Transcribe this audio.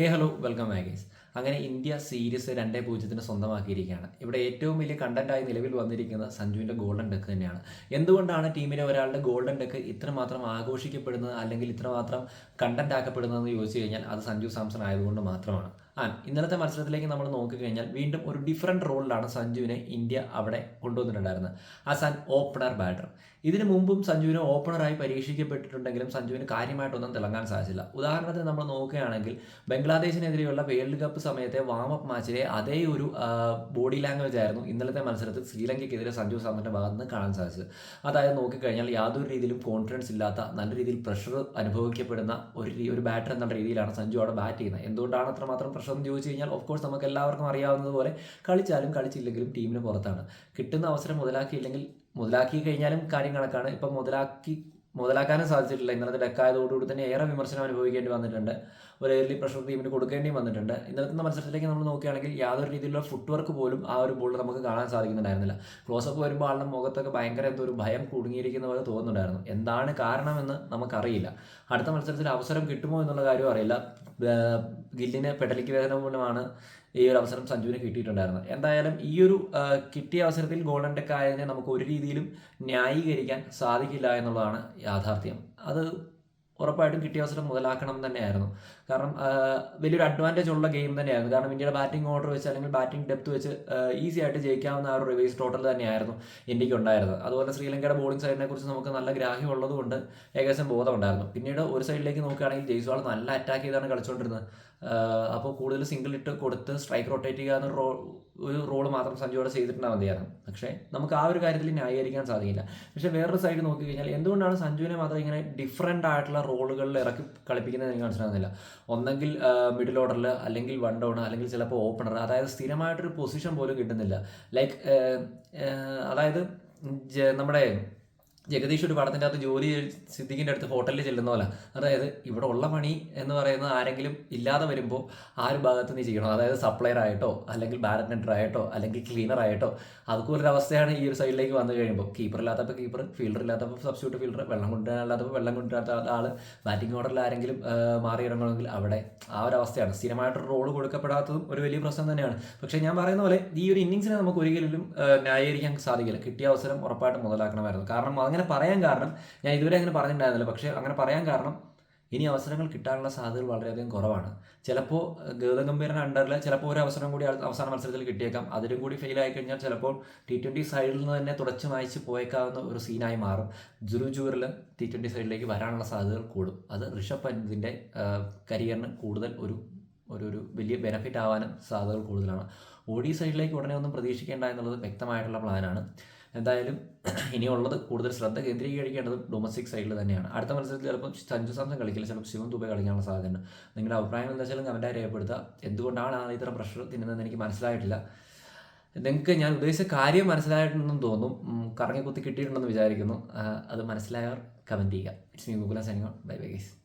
ഹേ hello welcome മാഗീസ് അങ്ങനെ India series രണ്ടേ പൂജ്യത്തിന് സ്വന്തമാക്കിയിരിക്കുകയാണ്. ഇവിടെ ഏറ്റവും വലിയ കണ്ടന്റായി നിലവിൽ വന്നിരിക്കുന്ന സഞ്ജുവിന്റെ ഗോൾഡൻ ഡെക്ക് തന്നെയാണ്. എന്തുകൊണ്ടാണ് ടീമിലെ ഒരാളുടെ ഗോൾഡൻ ഡെക്ക് ഇത്രമാത്രം ആഘോഷിക്കപ്പെടുന്നത് അല്ലെങ്കിൽ ഇത്രമാത്രം കണ്ടന്റ് ആക്കപ്പെടുന്നതെന്ന് ചോദിച്ചു കഴിഞ്ഞാൽ അത് സഞ്ജു സാംസൺ ആയതുകൊണ്ട് മാത്രമാണ്. ആ ഇന്നലത്തെ മത്സരത്തിലേക്ക് നമ്മൾ നോക്കിക്കഴിഞ്ഞാൽ വീണ്ടും ഒരു ഡിഫറെന്റ് റോളിലാണ് സഞ്ജുവിനെ ഇന്ത്യ അവിടെ കൊണ്ടുവന്നിട്ടുണ്ടായിരുന്നത്. ആസ് ആൻ ഓപ്പണർ ബാറ്റർ ഇതിനു മുമ്പും സഞ്ജുവിനെ ഓപ്പണറായി പരീക്ഷിക്കപ്പെട്ടിട്ടുണ്ടെങ്കിലും സഞ്ജുവിന് കാര്യമായിട്ടൊന്നും തിളങ്ങാൻ സാധിച്ചില്ല. ഉദാഹരണത്തിന് നമ്മൾ നോക്കുകയാണെങ്കിൽ ബംഗ്ലാദേശിനെതിരെയുള്ള വേൾഡ് കപ്പ് സമയത്തെ വാമപ്പ് മാച്ചിലെ അതേ ഒരു ബോഡി ലാംഗ്വേജ് ആയിരുന്നു ഇന്നലത്തെ മത്സരത്തിൽ ശ്രീലങ്കയ്ക്കെതിരെ സഞ്ജു സാമന്റെ ഭാഗത്ത് നിന്ന് കാണാൻ സാധിച്ചത്. അതായത് നോക്കിക്കഴിഞ്ഞാൽ യാതൊരു രീതിയിലും കോൺഫിഡൻസ് ഇല്ലാത്ത നല്ല രീതിയിൽ പ്രഷർ അനുഭവിക്കപ്പെടുന്ന ഒരു ഒരു ബാറ്റർ എന്നുള്ള രീതിയിലാണ് സഞ്ജു അവിടെ ബാറ്റ് ചെയ്യുന്നത്. എന്തുകൊണ്ടാണ് അത്രമാത്രം പ്രഷർ എന്ന് ചോദിച്ചു കഴിഞ്ഞാൽ ഓഫ് കോഴ്സ് നമുക്ക് എല്ലാവർക്കും അറിയാവുന്നതുപോലെ കളിച്ചാലും കളിച്ചില്ലെങ്കിലും ടീമിന് പുറത്താണ്. കിട്ടുന്ന അവസരം മുതലാക്കിയില്ലെങ്കിൽ മുതലാക്കി കഴിഞ്ഞാലും കാര്യം കണക്കാണ് ഇപ്പം മുതലാക്കി മുതലാക്കാനും സാധിച്ചിട്ടില്ല. ഇന്നലത്തെ ഡെക്കായതോടുകൂടി തന്നെ ഏറെ വിമർശനം അനുഭവിക്കേണ്ടി വന്നിട്ടുണ്ട്. ഒരു എയർലി പ്രഷർ ടീമിന് കൊടുക്കേണ്ടി വന്നിട്ടുണ്ട്. ഇന്നലത്തെ മത്സരത്തിലേക്ക് നമ്മൾ നോക്കുകയാണെങ്കിൽ യാതൊരു രീതിയിലുള്ള ഫുട് വർക്ക് പോലും ആ ഒരു ബോളിൽ നമുക്ക് കാണാൻ സാധിക്കുന്നുണ്ടായിരുന്നില്ല. ക്ലോസപ്പ് വരുമ്പോൾ ആളുടെ മുഖത്തൊക്കെ ഭയങ്കര എന്തോ ഒരു ഭയം കുടുങ്ങിയിരിക്കുന്ന പോലെ തോന്നുന്നുണ്ടായിരുന്നു. എന്താണ് കാരണമെന്ന് നമുക്കറിയില്ല. അടുത്ത മത്സരത്തിൽ അവസരം കിട്ടുമോ എന്നുള്ള കാര്യം അറിയില്ല. ഗില്ലിന് പെടലിക്ക് വേദന മൂലമാണ് ഈ ഒരു അവസരം സഞ്ജുവിന് കിട്ടിയിട്ടുണ്ടായിരുന്നത് എന്തായാലും ഈ ഒരു കിട്ടിയ അവസരത്തിൽ ഗോൾഡൻ ടെക് ആയതിനെ നമുക്ക് ഒരു രീതിയിലും ന്യായീകരിക്കാൻ സാധിക്കില്ല എന്നുള്ളതാണ് യാഥാർത്ഥ്യം. അത് ഉറപ്പായിട്ടും കിട്ടിയ അവസരം മുതലാക്കണം തന്നെയായിരുന്നു. കാരണം വലിയൊരു അഡ്വാന്റേജ് ഉള്ള ഗെയിം തന്നെയായിരുന്നു. കാരണം ഇന്ത്യയുടെ ബാറ്റിംഗ് ഓർഡർ വെച്ച് അല്ലെങ്കിൽ ബാറ്റിംഗ് ഡെപ്ത് വെച്ച് ഈസി ആയിട്ട് ജയിക്കാവുന്ന ആ ഒരു റിവേഴ്സ് ടോട്ടൽ തന്നെയായിരുന്നു ഇന്ത്യയ്ക്ക് ഉണ്ടായിരുന്നത്. അതുപോലെ ശ്രീലങ്കയുടെ ബോളിംഗ് സൈഡിനെ കുറിച്ച് നമുക്ക് നല്ല ഗ്രാഹ്യം ഉള്ളതുകൊണ്ട് ഏകദേശം ബോധമുണ്ടായിരുന്നു പിന്നീട് ഒരു സൈഡിലേക്ക് നോക്കുകയാണെങ്കിൽ ജയ്സ്വാൾ നല്ല അറ്റാക്ക് ചെയ്താണ് കളിച്ചുകൊണ്ടിരുന്നത് അപ്പോൾ കൂടുതൽ സിംഗിൾ ഇട്ട് കൊടുത്ത് സ്ട്രൈക്ക് റൊട്ടേറ്റ് ചെയ്യുക റോ ഒരു റോൾ മാത്രം സഞ്ജുവോടെ ചെയ്തിട്ടുണ്ടാ മതിയായിരുന്നു. പക്ഷേ നമുക്ക് ആ ഒരു കാര്യത്തിൽ ന്യായീകരിക്കാൻ സാധിക്കില്ല. പക്ഷേ വേറൊരു സൈഡ് നോക്കി കഴിഞ്ഞാൽ എന്തുകൊണ്ടാണ് സഞ്ജുവിനെ മാത്രം ഇങ്ങനെ ഡിഫറെന്റ് ആയിട്ടുള്ള റോളുകളിൽ ഇറക്കി കളിപ്പിക്കുന്നത് എനിക്ക് മനസ്സിലാകുന്നില്ല. ഒന്നെങ്കിൽ മിഡിൽ ഓർഡറിൽ അല്ലെങ്കിൽ വൺ ഡൗൺ അല്ലെങ്കിൽ ചിലപ്പോൾ ഓപ്പണർ അതായത് സ്ഥിരമായിട്ടൊരു പൊസിഷൻ പോലും കിട്ടുന്നില്ല. ലൈക്ക് അതായത് നമ്മുടെ ജഗദീഷ് ഒരു പടത്തിന്റെ അകത്ത് ജോലി സിദ്ദിഖിന്റെ അടുത്ത് ഹോട്ടലിൽ ചെല്ലുന്ന പോലെ. അതായത് ഇവിടെ ഉള്ള പണി എന്ന് പറയുന്നത് ആരെങ്കിലും ഇല്ലാതെ വരുമ്പോൾ ആ ഒരു ഭാഗത്ത് നീ ചെയ്യണം. അതായത് സപ്ലയർ ആയിട്ടോ അല്ലെങ്കിൽ ബാലറ്റൻഡർ ആയിട്ടോ അല്ലെങ്കിൽ ക്ലീനർ ആയിട്ടോ അതുപോലൊരു അവസ്ഥയാണ് ഈ ഒരു സൈഡിലേക്ക് വന്നു കഴിയുമ്പോൾ കീപ്പർ ഇല്ലാത്തപ്പോൾ കീപ്പർ ഫീൽഡർ ഇല്ലാത്തപ്പോൾ സബ്സ്റ്റിറ്റ്യൂട്ട് ഫീൽഡർ വെള്ളം കൊണ്ടുവരാനില്ലാത്തപ്പോൾ വെള്ളം കൊണ്ടുവരാത്ത ആൾ ബാറ്റിംഗ് ഓർഡറിൽ ആരെങ്കിലും ആ, മാറി ഇറങ്ങണമെങ്കിൽ അവിടെ ആ ഒരു അവസ്ഥയാണ്. സ്ഥിരമായിട്ടൊരു റോൾ കൊടുക്കപ്പെടാത്തതും ഒരു വലിയ പ്രശ്നം തന്നെയാണ്. പക്ഷേ ഞാൻ പറയുന്ന പോലെ ഈ ഒരു ഇന്നിങ്സിനെ നമുക്ക് ഒരിക്കലും ന്യായീകരിക്കാൻ സാധിക്കില്ല. കിട്ടിയ അവസരം ഉറപ്പായിട്ട് മുതലാക്കണമായിരുന്നു. കാരണം അങ്ങനെ പറയാൻ കാരണം ഞാൻ ഇതുവരെ അങ്ങനെ പറഞ്ഞിട്ടുണ്ടായിരുന്നില്ല. പക്ഷേ അങ്ങനെ പറയാൻ കാരണം ഇനി അവസരങ്ങൾ കിട്ടാനുള്ള സാധ്യതകൾ വളരെയധികം കുറവാണ്. ചിലപ്പോൾ ഗൗതം ഗംഭീറിന്റെ അണ്ടറിൽ ചിലപ്പോൾ ഒരു അവസരം കൂടി അവസാന മത്സരത്തിൽ കിട്ടിയേക്കാം. അതിലും കൂടി ഫെയിൽ ആയി കഴിഞ്ഞാൽ ചിലപ്പോൾ ടി ട്വന്റി സൈഡിൽ നിന്ന് തന്നെ തുടച്ചു മായ്ച്ച് പോയേക്കാവുന്ന ഒരു സീനായി മാറും. ജുറു ജൂറിൽ ടി ട്വന്റി സൈഡിലേക്ക് വരാനുള്ള സാധ്യതകൾ കൂടും. അത് ഋഷഭ് പന്തിന്റെ കരിയറിന് കൂടുതൽ ഒരു ഒരു ഒരു വലിയ ബെനഫിറ്റ് ആവാനും സാധ്യതകൾ കൂടുതലാണ്. ഓഡി സൈഡിലേക്ക് ഉടനെ ഒന്നും പ്രതീക്ഷിക്കേണ്ട എന്നുള്ളത് വ്യക്തമായിട്ടുള്ള പ്ലാനാണ് എന്തായാലും ഇനിയുള്ളത് കൂടുതൽ ശ്രദ്ധ കേന്ദ്രീകരിക്കേണ്ടത് ഡൊമസ്റ്റിക് സൈഡിൽ തന്നെയാണ്. അടുത്ത മത്സരത്തിൽ ചിലപ്പോൾ സഞ്ജു സാംസൺ കളിക്കില്ല ചിലപ്പോൾ ശിവൻ ദുബെ കളിക്കാനുള്ള സാധ്യതയുണ്ട്. നിങ്ങളുടെ അഭിപ്രായം എന്താ വെച്ചാലും കമന്റായി രേഖപ്പെടുത്തുക. എന്തുകൊണ്ടാണ് ആ ഇത്ര പ്രഷർ തിന്നുന്നതെന്ന് എനിക്ക് മനസ്സിലായിട്ടില്ല. നിങ്ങൾക്ക് ഞാൻ ഉദ്ദേശിച്ച കാര്യം മനസ്സിലായിട്ടുണ്ടെന്ന് തോന്നും. കറങ്ങി കുത്തി കിട്ടിയിട്ടുണ്ടെന്ന് വിചാരിക്കുന്നു. അത് മനസ്സിലായവർ കമന്റ് ചെയ്യുക. It's me Google signing bye bye guys